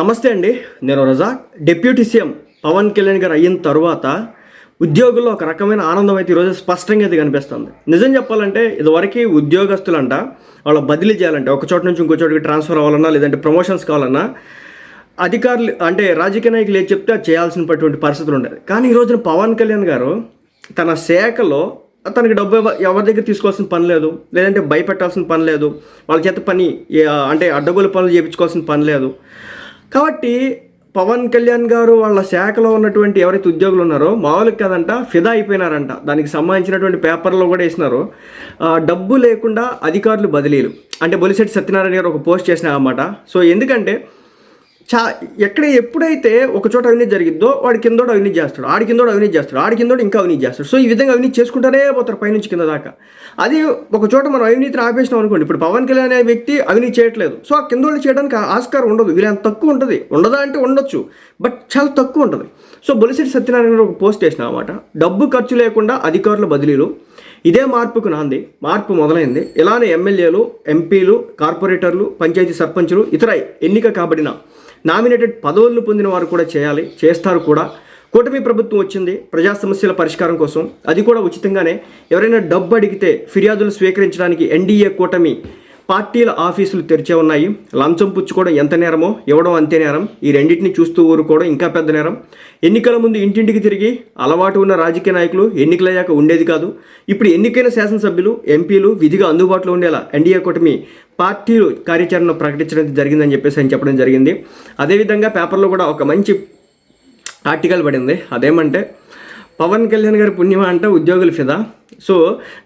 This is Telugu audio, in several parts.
నమస్తే అండి. నేను రజాక్ డిప్యూటీ సీఎం పవన్ కళ్యాణ్ గారు అయిన తర్వాత ఉద్యోగుల్లో ఒక రకమైన ఆనందం అయితే ఈరోజు స్పష్టంగా అయితే కనిపిస్తుంది. నిజం చెప్పాలంటే ఇదివరకు ఉద్యోగస్తులంట వాళ్ళ బదిలీ చేయాలంటే ఒక చోట నుంచి ఇంకో చోటుకి ట్రాన్స్ఫర్ అవ్వాలన్నా లేదంటే ప్రమోషన్స్ కావాలన్నా అధికారులు అంటే రాజకీయ నాయకులు ఏది చెప్తే అది చేయాల్సినటువంటి పరిస్థితులు ఉండేది కానీ ఈ రోజున పవన్ కళ్యాణ్ గారు తన శాఖలో తనకి డబ్బు ఎవరి దగ్గర తీసుకోవాల్సిన పని లేదు లేదంటే భయపెట్టాల్సిన పని లేదు వాళ్ళ చేత పని అంటే అడ్డగోలు పనులు చేయించుకోవాల్సిన పని లేదు. కాబట్టి పవన్ కళ్యాణ్ గారు వాళ్ళ శాఖలో ఉన్నటువంటి ఎవరైతే ఉద్యోగులు ఉన్నారో మామూలుగా కదంట ఫిదా అయిపోయినారంట. దానికి సంబంధించినటువంటి పేపర్లో కూడా వేసినారు. డబ్బు లేకుండా అధికారులు బదిలీలు. అంటే బొలిశెట్టి సత్యనారాయణ గారు ఒక పోస్ట్ చేసిన అన్నమాట సో ఎందుకంటే చా ఎక్కడ ఎప్పుడైతే ఒక చోట అవినీతి జరిగిద్దో వాడి కిందోడు అవినీతి చేస్తాడు ఆడి కిందోడు అవినీతి చేస్తాడు ఆడి కిందోడు ఇంకా అవినీతి చేస్తాడు. సో ఈ విధంగా అవినీతి చేసుకుంటానే పోతారు పైనుంచి కింద దాకా. అది ఒక చోట మనం అవినీతిని ఆపేసినాం అనుకోండి ఇప్పుడు పవన్ కళ్యాణ్ అనే వ్యక్తి అవినీతి చేయట్లేదు. సో ఆ కిందోళ్ళు చేయడానికి ఆస్కారం ఉండదు. వీళ్ళంత తక్కువ ఉంటుంది. ఉండదా అంటే ఉండొచ్చు బట్ చాలా తక్కువ ఉంటుంది. సో బొలిశెట్టి సత్యనారాయణ ఒక పోస్ట్ చేసిన అనమాట డబ్బు ఖర్చు లేకుండా అధికారుల బదిలీలు ఇదే మార్పుకు నాంది. మార్పు మొదలైంది. ఇలానే ఎమ్మెల్యేలు ఎంపీలు కార్పొరేటర్లు పంచాయతీ సర్పంచులు ఇతర ఎన్నిక కాబడిన నామినేటెడ్ పదవులను పొందిన వారు కూడా చేయాలి చేస్తారు కూడా. కూటమి ప్రభుత్వం వచ్చింది. ప్రజా సమస్యల పరిష్కారం కోసం. అది కూడా ఉచితంగానే. ఎవరైనా డబ్బు అడిగితే ఫిర్యాదులు స్వీకరించడానికి ఎన్డీఏ కూటమి పార్టీల ఆఫీసులు తెరిచే ఉన్నాయి. లంచం పుచ్చుకోవడం ఎంత నేరమో ఇవ్వడం అంతే నేరం. ఈ రెండింటిని చూస్తూ ఊరుకోవడం ఇంకా పెద్ద నేరం. ఎన్నికల ముందు ఇంటింటికి తిరిగి అలవాటు ఉన్న రాజకీయ నాయకులు ఎన్నికలయ్యాక ఉండేది కాదు. ఇప్పుడు ఎన్నికైన శాసనసభ్యులు ఎంపీలు విధిగా అందుబాటులో ఉండేలా ఎన్డీఏ కూటమి పార్టీలు కార్యాచరణ ప్రకటించడం జరిగిందని చెప్పేసి ఆయన చెప్పడం జరిగింది. అదేవిధంగా పేపర్లో కూడా ఒక మంచి ఆర్టికల్ పడింది. అదేమంటే పవన్ కళ్యాణ్ గారి పుణ్యమా అంటే ఉద్యోగుల ఫిదా. సో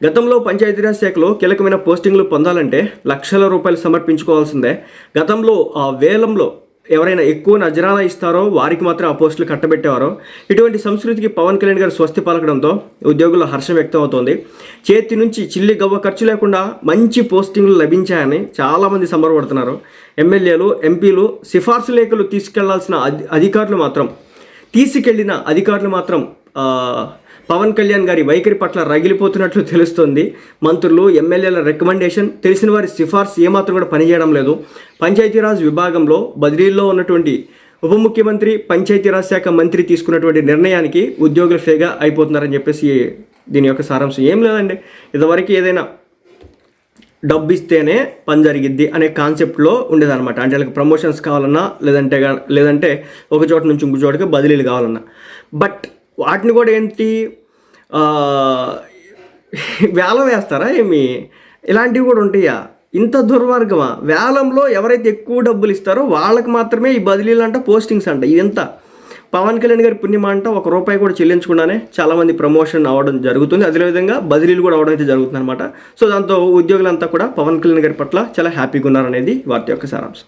గతంలో పంచాయతీరాజ్ శాఖలో కీలకమైన పోస్టింగ్లు పొందాలంటే లక్షల రూపాయలు సమర్పించుకోవాల్సిందే. గతంలో ఆ వేలంలో ఎవరైనా ఎక్కువ నజరానా ఇస్తారో వారికి మాత్రం ఆ పోస్టులు కట్టబెట్టేవారో. ఇటువంటి సంస్కృతికి పవన్ కళ్యాణ్ గారు స్వస్తి పలకడంతో ఉద్యోగుల హర్షం వ్యక్తం అవుతోంది చేతి నుంచి చిల్లి గవ్వ ఖర్చు లేకుండా మంచి పోస్టింగ్లు లభించాయని చాలామంది సంబరపడుతున్నారు. ఎమ్మెల్యేలు ఎంపీలు సిఫార్సు లేఖలు తీసుకెళ్ళాల్సిన అధి అధికారులు మాత్రం తీసుకెళ్ళిన అధికారులు మాత్రం పవన్ కళ్యాణ్ గారి వైఖరి పట్ల రగిలిపోతున్నట్లు తెలుస్తోంది. మంత్రులు ఎమ్మెల్యేల రికమెండేషన్ తెలిసిన వారి సిఫార్సు ఏమాత్రం కూడా పనిచేయడం లేదు. పంచాయతీరాజ్ విభాగంలో బదిలీల్లో ఉన్నటువంటి ఉప ముఖ్యమంత్రి పంచాయతీరాజ్ శాఖ మంత్రి తీసుకున్నటువంటి నిర్ణయానికి ఉద్యోగులు ఫేగా అయిపోతున్నారని చెప్పేసి దీని యొక్క సారాంశం. ఏం లేదండి. ఇదివరకు ఏదైనా డబ్బు ఇస్తేనే పని జరిగిద్ది అనే కాన్సెప్ట్లో ఉండేదన్నమాట. అంటే వాళ్ళకి ప్రమోషన్స్ కావాలన్నా లేదంటే లేదంటే ఒక చోట నుంచి ఇంకో చోటకి బదిలీలు కావాలన్నా. బట్ వాటిని కూడా ఏంటి వేలం వేస్తారా ఏమి? ఇలాంటివి కూడా ఉంటాయా? ఇంత దుర్మార్గమా? వేలంలో ఎవరైతే ఎక్కువ డబ్బులు ఇస్తారో వాళ్ళకి మాత్రమే ఈ బదిలీలు అంట పోస్టింగ్స్ అంట. ఇంత పవన్ కళ్యాణ్ గారి పుణ్యమ అంట ఒక రూపాయి కూడా చెల్లించకుండానే చాలామంది ప్రమోషన్ అవ్వడం జరుగుతుంది. అదేవిధంగా బదిలీలు కూడా అవడం అయితే జరుగుతుంది అనమాట సో దాంతో ఉద్యోగులంతా కూడా పవన్ కళ్యాణ్ గారి పట్ల చాలా హ్యాపీగా ఉన్నారనేది వార్త యొక్క సారాంశం.